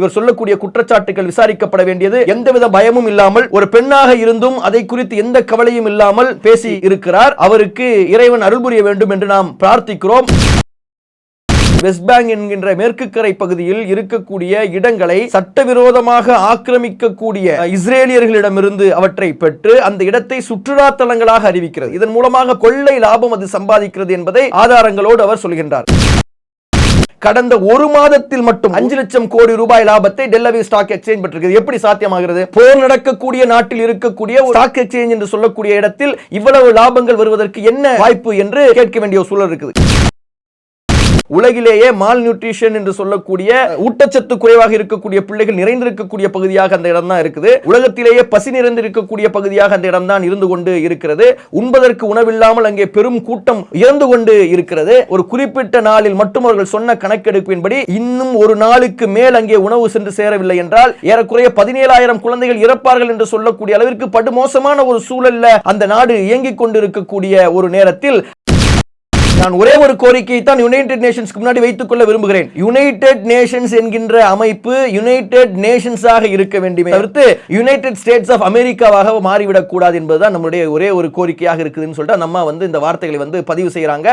இவர் சொல்லக்கூடிய குற்றச்சாட்டுகள் விசாரிக்கப்பட வேண்டியது எந்தவித பயமும் இல்லாமல் ஒரு பெண்ணாக இருந்தும் அதை குறித்து எந்த கவலையும் இல்லாமல் பேசி இருக்கிறார். அவருக்கு இறைவன் அருள் புரிய வேண்டும் என்று நாம் பிரார்த்திக்கிறோம். வெஸ்ட் பேங்க் என்கின்ற மேற்கு கரை பகுதியில் இருக்கக்கூடிய இடங்களை சட்டவிரோதமாக ஆக்கிரமிக்கக்கூடிய இஸ்ரேலியர்களிடமிருந்து அவற்றை பெற்று அந்த இடத்தை சுற்றுலா தலங்களாக அறிவிக்கிறது. இதன் மூலமாக கொள்ளை லாபம் அது சம்பாதிக்கிறது என்பதை ஆதாரங்களோடு அவர் சொல்கின்றார். கடந்த ஒரு மாதத்தில் மட்டும் அஞ்சு லட்சம் கோடி ரூபாய் லாபத்தை டெல்லவி ஸ்டாக் எக்ஸ்சேஞ்ச் பெற்றிருக்கிறது எப்படி சாத்தியமாகிறது? போர் நடக்கக்கூடிய நாட்டில் இருக்கக்கூடிய ஒரு ஸ்டாக் எக்ஸ்சேஞ்ச் என்று சொல்லக்கூடிய இடத்தில் இவ்வளவு லாபங்கள் வருவதற்கு என்ன வாய்ப்பு என்று கேட்க வேண்டிய சூழல் இருக்குது. உலகிலேயே மால் நியூட்ரிஷன் என்று சொல்லக்கூடிய ஊட்டச்சத்து குறைவாக இருக்கக்கூடிய பிள்ளைகள் நிறைந்திருக்கக்கூடிய பகுதியாக அந்த இடம் தான் இருக்குது. உலகத்திலேயே பசி நிறைந்திருக்கக்கூடிய பகுதியாக அந்த இடம் தான் இருந்து கொண்டு இருக்கிறது. உண்பதற்கு உணவில்லாமல் அங்கே பெரும் கூட்டம் இறந்து கொண்டு இருக்கிறது. ஒரு குறிப்பிட்ட நாளில் மட்டும் அவர்கள் சொன்ன கணக்கெடுப்பின்படி இன்னும் ஒரு நாளுக்கு மேல் அங்கே உணவு சென்று சேரவில்லை என்றால் ஏறக்குறைய பதினேழாயிரம் குழந்தைகள் இறப்பார்கள் என்று சொல்லக்கூடிய அளவிற்கு படுமோசமான ஒரு சூழல்ல அந்த நாடு இயங்கிக் கொண்டிருக்கக்கூடிய ஒரு நேரத்தில் நான் ஒரே ஒரு கோரிக்கையை தான் யுனைடெட் நேஷன்ஸ்க்கு முன்னாடி வைத்துக் கொள்ள விரும்புகிறேன். யுனைடெட் நேஷன்ஸ் என்கின்ற அமைப்பு யுனைடெட் நேஷன்ஸாக இருக்க வேண்டுமே தவிர்த்து யுனைடெட் ஸ்டேட்ஸ் ஆஃப் அமெரிக்காவாக மாறிவிடக் கூடாது என்பதுதான் நம்முடைய ஒரே ஒரு கோரிக்கையாக இருக்குதுன்னு சொல்லிட்டு நம்ம வந்து இந்த வார்த்தைகளை வந்து பதிவு செய்யறாங்க